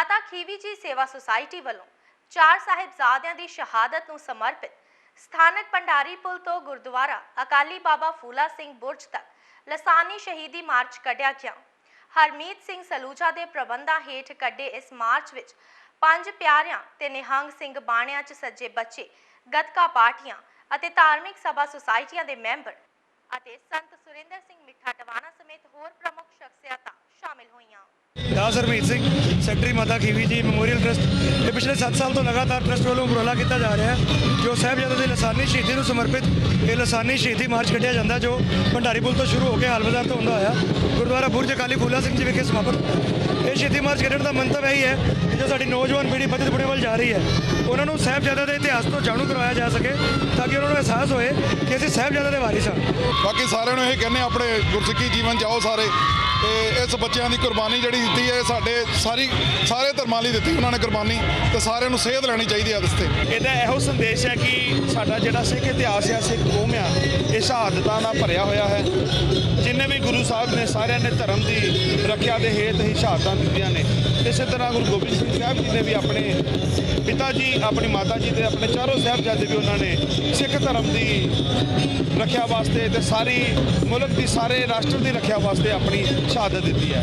ਮਾਤਾ ਖੀਵੀ ਜੀ ਸੇਵਾ ਸੁਸਾਇਟੀ ਵੱਲੋਂ ਚਾਰ ਸਾਹਿਬਜ਼ਾਦਿਆਂ ਦੀ ਸ਼ਹਾਦਤ ਨੂੰ ਸਮਰਪਿਤ ਸਥਾਨਕ ਭੰਡਾਰੀ ਪੁਲ ਤੋਂ ਗੁਰਦੁਆਰਾ ਅਕਾਲੀ ਬਾਬਾ ਫੂਲਾ ਸਿੰਘ ਬੁਰਜ ਤੱਕ ਲਸਾਨੀ ਸ਼ਹੀਦੀ ਮਾਰਚ ਕੱਢਿਆ ਗਿਆ। ਹਰਮੀਤ ਸਿੰਘ ਸਲੂਜਾ ਦੇ ਪ੍ਰਬੰਧਾਂ ਹੇਠ ਕੱਢੇ ਇਸ ਮਾਰਚ ਵਿੱਚ ਪੰਜ ਪਿਆਰਿਆਂ ਤੇ ਨਿਹੰਗ ਸਿੰਘ ਬਾਣਿਆਂ 'ਚ ਸੱਜੇ ਬੱਚੇ, ਗਤਕਾ ਪਾਰਟੀਆਂ ਅਤੇ ਧਾਰਮਿਕ ਸਭਾ ਸੁਸਾਇਟੀਆਂ ਦੇ ਮੈਂਬਰ ਅਤੇ ਸੰਤ ਸੁਰਿੰਦਰ ਸਿੰਘ ਮਿੱਠਾ ਟਵਾਣਾ ਸਮੇਤ ਹੋਰ ਪ੍ਰਮੁੱਖ ਸ਼ਖਸੀਅਤਾਂ ਸ਼ਾਮਿਲ ਹਰਮੀਤ ਸਿੰਘ, ਸੈਕਟਰੀ ਮਾਤਾ ਖੀਵੀ ਜੀ, ਮੈਮੋਰੀਅਲ ਟਰਸਟ ਇਹ ਪਿਛਲੇ 7 ਸਾਲ ਤੋਂ ਲਗਾਤਾਰ ਟਰਸਟ ਵੱਲੋਂ ਉਪਰਾਲਾ ਕੀਤਾ ਜਾ ਰਿਹਾ ਹੈ, ਜੋ ਸਾਹਿਬਜ਼ਾਦੇ ਦੀ ਲਸਾਨੀ ਸ਼ਹੀਦੀ ਨੂੰ ਸਮਰਪਿਤ ਇਹ ਲਸਾਨੀ ਸ਼ਹੀਦੀ ਮਾਰਚ ਕੱਢਿਆ ਜਾਂਦਾ, ਜੋ ਭੰਡਾਰੀ ਪੁਲ ਤੋਂ ਸ਼ੁਰੂ ਹੋ ਕੇ ਹਾਲ ਬਾਜ਼ਾਰ ਤੋਂ ਹੁੰਦਾ ਹੋਇਆ, ਗੁਰਦੁਆਰਾ ਬੁਰਜ ਅਕਾਲੀ ਫੂਲਾ ਸਿੰਘ ਜੀ ਵਿਖੇ ਸਮਾਪਤ। ਹੁੰਦਾ ਇਹ ਸ਼ਹੀਦੀ ਮਾਰਚ ਕੱਢਣ ਦਾ ਮੰਤਵ ਇਹੀ ਹੈ ਕਿ ਜੋ ਸਾਡੀ ਨੌਜਵਾਨ ਪੀੜ੍ਹੀ ਬਚਤ ਬੁੜੇ ਵੱਲ ਜਾ ਰਹੀ ਹੈ, ਉਹਨਾਂ ਨੂੰ ਸਾਹਿਬਜ਼ਾਦੇ ਦੇ ਇਤਿਹਾਸ ਤੋਂ ਜਾਣੂ ਕਰਵਾਇਆ ਜਾ ਸਕੇ, ਤਾਂ ਕਿ ਉਹਨਾਂ ਨੂੰ ਅਹਿਸਾਸ ਹੋਏ ਕਿ ਅਸੀਂ ਸਾਹਿਬਜ਼ਾਦੇ ਦੇ ਵਾਰਿਸ ਹਾਂ। ਬਾਕੀ ਸਾਰਿਆਂ ਨੂੰ ਇਹ ਕਹਿੰਦੇ ਆਪਣੇ ਗੁਰਸਿੱਖੀ ਜੀਵਨ ਜਾਓ ਸਾਰੇ। ਤੇ ਇਸ ਬੱਚਿਆਂ ਦੀ ਕੁਰਬਾਨੀ ਜਿਹੜੀ ਦਿੱਤੀ ਹੈ ਸਾਡੇ ਸਾਰੀ ਸਾਰੇ ਧਰਮਾਂ ਲਈ ਦਿੱਤੀ ਉਹਨਾਂ ਨੇ ਕੁਰਬਾਨੀ ਤੇ ਸਾਰਿਆਂ ਨੂੰ ਸੇਧ ਲੈਣੀ ਚਾਹੀਦੀ ਹੈ ਇਸ ਇਹਦਾ ਇਹੋ ਸੰਦੇਸ਼ ਹੈ ਕਿ ਸਾਡਾ ਜਿਹੜਾ ਸਿੱਖ ਇਤਿਹਾਸ ਹੈ, ਸਿੱਖ ਕੌਮ ਆ ਇਹ ਸ਼ਹਾਦਤਾਂ ਨਾਲ ਭਰਿਆ ਹੋਇਆ ਹੈ। ਜਿੰਨੇ ਵੀ ਗੁਰੂ ਸਾਹਿਬ ਨੇ, ਸਾਰਿਆਂ ਨੇ ਧਰਮ ਦੀ ਰੱਖਿਆ ਦੇ ਹੇਤ ਹੀ ਸ਼ਹਾਦਤਾਂ ਦਿੱਤੀਆਂ ਨੇ। ਇਸੇ ਤਰ੍ਹਾਂ ਗੁਰੂ ਗੋਬਿੰਦ ਸਿੰਘ ਸਾਹਿਬ ਜੀ ਨੇ ਵੀ ਆਪਣੇ ਪਿਤਾ ਜੀ, ਆਪਣੀ ਮਾਤਾ ਜੀ ਤੇ ਆਪਣੇ ਚਾਰੋਂ ਸਾਹਿਬਜ਼ਾਦੇ ਵੀ ਉਹਨਾਂ ਨੇ ਸਿੱਖ ਧਰਮ ਦੀ ਰੱਖਿਆ ਵਾਸਤੇ ਤੇ ਸਾਰੀ ਮੁਲਕ ਦੀ ਸਾਰੇ ਰਾਸ਼ਟਰ ਦੀ ਰੱਖਿਆ ਵਾਸਤੇ ਆਪਣੀ ਸ਼ਹਾਦਤ ਦਿੱਤੀ ਹੈ।